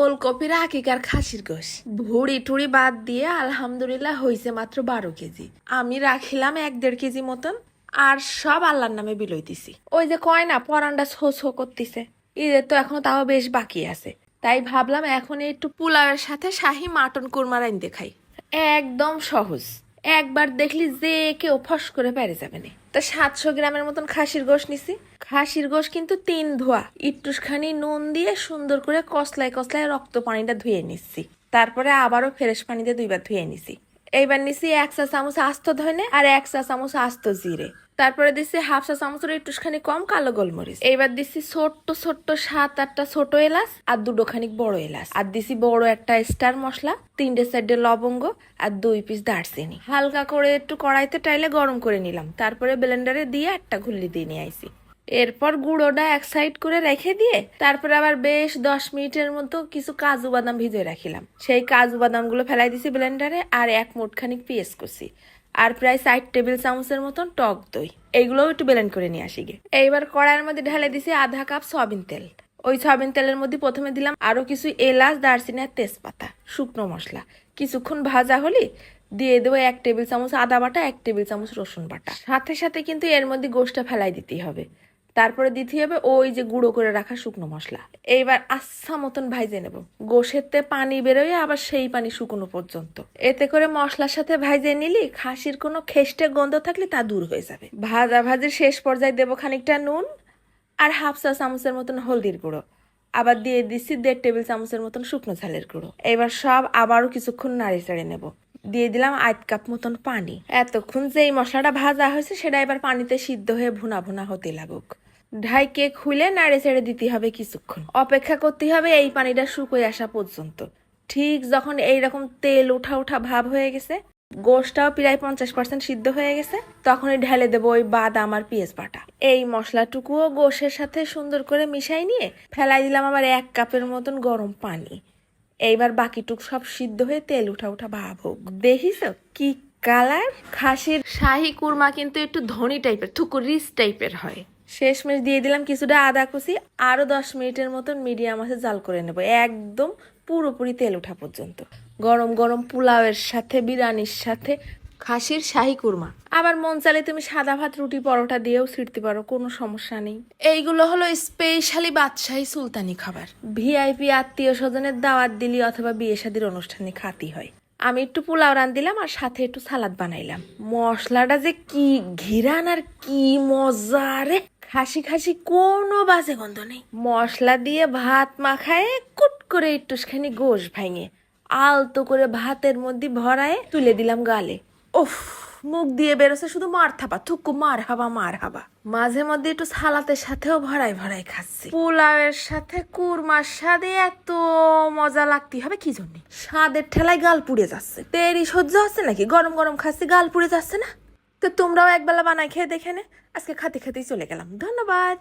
ওলকপির আকিকার খাসির গোশ। ভুড়ি টুড়ি বাদ দিয়ে আলহামদুলিল্লাহ হয়েছে মাত্র বারো কেজি। আমি রাখিলাম এক দেড় কেজি মতন, আর সব আল্লাহর নামে বিলই দিছি। ওই যে কয় না পরানটা ছো ছো করতেছে। ঈদের তো এখনও তাও বেশ বাকি আছে। তাই ভাবলাম এখন একটু পোলাওয়ের সাথে শাহি মাটন কুরমা রাইন দেখাই। একদম সহজ। একবার দেখলি যে কেউ ফস করে পেরে যাবে না। তা সাতশো গ্রামের মতন খাসির গোশ নিছি। খাসির গোশ কিন্তু তিন ধোয়া। একটুখানি নুন দিয়ে সুন্দর করে কসলায় কসলায় রক্ত পানিটা ধুয়ে নিচ্ছি। তারপরে আবারও ফ্রেশ পানি দিয়ে দুইবার ধুয়ে নিছি। এইবার নিছি এক চা চামচ আস্ত ধনে আর এক চা চামচ আস্ত জিরে। তারপরে দিচ্ছি হাফ চা চামচের একটুখানি কম কালো গোলমরিচ। এইবার দিচ্ছি ছোট্ট ছোট্ট সাত আটটা ছোট এলাচ আর দুটো খানিক বড় এলাচ। আর দিছি বড় একটা স্টার মশলা, তিনটে সাইডে লবঙ্গ আর দুই পিস দারচিনি। হালকা করে একটু কড়াইতে টাইলে গরম করে নিলাম। তারপরে ব্লেন্ডারে দিয়ে একটা ঘুল্লি দিয়ে নিয়ে আইছি। এরপর গুঁড়োটা এক সাইড করে রেখে দিয়ে তারপর আবার বেশ দশ মিনিটের মতো কিছু কাজু বাদাম ভিজিয়ে রাখিলাম। সেই কাজু বাদামগুলো ফেলাই দিছি ব্লেন্ডারে আর এক মুঠ খানিক পেঁয়াজ করছি আর প্রায় সাইড টেবিল চামচের মতন টক দই। এইগুলোও একটু ব্লেন্ড করে নিয়ে আসি গে। এইবার কড়াইয়ের মধ্যে ঢেলে দিছি আধা কাপ সয়াবিন তেল। ওই সয়াবিন তেলের মধ্যে প্রথমে দিলাম আরও কিছু এলাচ, দারচিনি আর তেজপাতা, শুকনো মশলা। কিছুক্ষণ ভাজা হলে দিয়ে দেবো এক টেবিল চামচ আদা বাটা, এক টেবিল চামচ রসুন বাটা। সাথে সাথে কিন্তু এর মধ্যে গোষ্ঠটা ফেলাই দিতেই হবে। তারপরে দিতে হবে ওই যে গুঁড়ো করে রাখা শুকনো মশলা। এইবার আচ্ছা মতন ভাইজে নেব। গোশেতে পানি বেরোয়, আবার সেই পানি শুকনো পর্যন্ত। এতে করে মশলার সাথে ভাইজে নিলি খাসির কোনো খেষ্টে গন্ধ থাকলে তা দূর হয়ে যাবে। ভাজা ভাজির শেষ পর্যায়ে দেবো খানিকটা নুন আর হাফ চা চামচের মতন হলদির গুঁড়ো। আবার দিয়ে দিচ্ছি দেড় টেবিল চামচের মতন শুকনো ঝালের গুঁড়ো। এবার সব আবারও কিছুক্ষণ নাড়ি চাড়ে নেব। দিয়ে দিলাম আধ কাপ মতন পানি। এতক্ষণ যে এই মশলাটা ভাজা হয়েছে, সেটা এবার পানিতে সিদ্ধ হয়ে ভুনা ভুনা হতে লাগুক। ঢাইকে খুলে নাড়ে ছেড়ে দিতে হবে কিছুক্ষণ। অপেক্ষা করতে হবে এই পানিটা শুকোয় আসা পর্যন্ত। ঠিক যখন এইরকম তেল উঠা উঠা ভাব হয়ে গেছে, গোশটাও প্রায় পঞ্চাশ পার্সেন্ট সিদ্ধ হয়ে গেছে, তখনই ঢেলে দেবো ওই বাদাম আর পেঁয়াজ বাটা। এই মশলাটুকুও গোশের সাথে সুন্দর করে মিশাই নিয়ে ফেলাই দিলাম আবার এক কাপের মতন গরম পানি। এইবার বাকিটুক সব সিদ্ধ হয়ে তেল উঠা উঠা ভাব হোক। দেখিস কি কালার? খাসির শাহি কুরমা কিন্তু একটু ধনী টাইপের থুকু রিচ টাইপের হয়। শেষমেশ দিয়ে দিলাম কিছুটা আদা কুচি আরও দশ মিনিটের মতন মিডিয়াম আছে জাল করে নেব একদম পুরোপুরি তেল ওঠা পর্যন্ত। গরম গরম পোলাওয়ের সাথে বিরিয়ানির সাথে খাসির শাহি কুরমা। আবার মন চালে তুমি সাদা ভাত, রুটি, পরোটা দিয়েও ছিঁড়তে পারো, কোনো সমস্যা নেই। এইগুলো হলো স্পেশালি বাদশাহী সুলতানি খাবার। ভিআইপি আত্মীয় স্বজনের দাওয়াত দিলি অথবা বিয়ে শাদির অনুষ্ঠানে খাতি হয়। আমি একটু পোলাও রান দিলাম আর সাথে একটু সালাদ বানাইলাম। মশলাটা যে কি ঘিরান আর কি মজা রে! খাসি খাসি কোনো বাজে গন্ধ নেই। মশলা দিয়ে ভাত মাখায় কুট করে একটুখানি গোশ ভাঙে। আলতো করে ভাতের মধ্যে ভরায় তুলে দিলাম গালে। উফ, মুখ দিয়ে বেরোছে শুধু মার থাপা থুকু মার হাবা মার হাবা। মাঝে মধ্যে একটু সালাতের সাথেও ভরাই ভরাই খাচ্ছি। পোলাওয়ের সাথে কুরমার স্বাদে এত মজা লাগতে হবে কি জন্য? স্বাদের ঠেলায় গাল পুড়ে যাচ্ছে। তেরি সহ্য হচ্ছে নাকি? গরম গরম খাচ্ছি, গাল পুড়ে যাচ্ছে না? তো তোমরাও একবেলা বানাই খেয়ে দেখে নে। আজকে খাতে খাতেই চলে গেলাম। ধন্যবাদ।